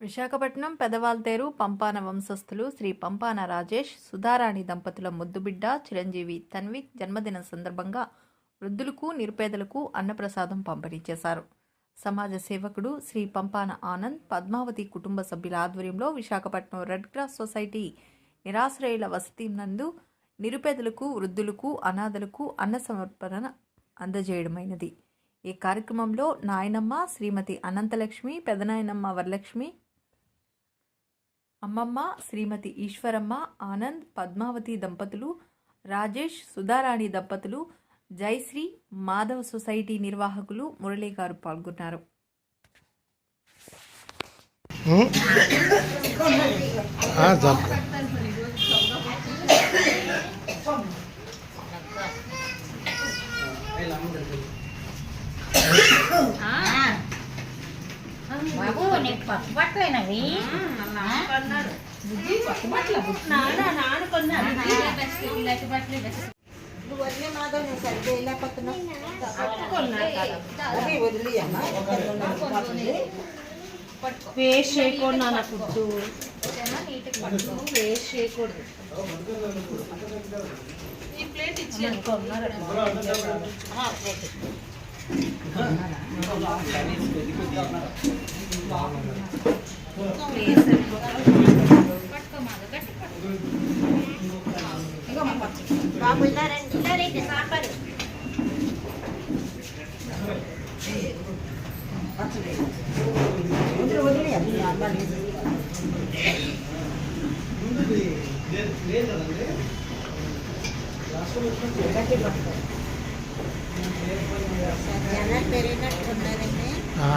విశాఖపట్నం పెదవాల్తేరు పంపాన వంశస్థులు శ్రీ పంపాన రాజేష్ సుధారాణి దంపతుల ముద్దుబిడ్డ చిరంజీవి తన్విక్ జన్మదిన సందర్భంగా వృద్ధులకు నిరుపేదలకు అన్నప్రసాదం పంపిణీ చేశారు. సమాజ సేవకుడు శ్రీ పంపాన ఆనంద్ పద్మావతి కుటుంబ సభ్యుల ఆధ్వర్యంలో విశాఖపట్నం రెడ్ క్రాస్ సొసైటీ నిరాశ్రయుల వసతి నందు నిరుపేదలకు వృద్ధులకు అనాథలకు అన్న సమర్పణ అందజేయడమైనది. ఈ కార్యక్రమంలో నాయనమ్మ శ్రీమతి అనంతలక్ష్మి పెదనాయనమ్మ వరలక్ష్మి అమ్మమ్మ శ్రీమతి ఈశ్వరమ్మ ఆనంద్ పద్మావతి దంపతులు రాజేష్ సుధారాణి దంపతులు జయశ్రీ మాధవ్ సొసైటీ నిర్వాహకులు మురళీ గారు పాల్గొన్నారు నీకు పప్పు బట్టలేనవి పప్పు బట్టల వేస్ట్ చేయకూడదు నాన్న ఫుడ్ వేస్ట్ చేయకూడదు. బాబు ఇలా రండి ఇలా రండి సాంబారు వదిలి వదిలి అన్ని అమ్మాలి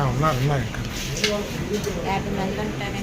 उన్నారు ఉన్నారు ఇంకా యాభై మంది ఉంటారండి.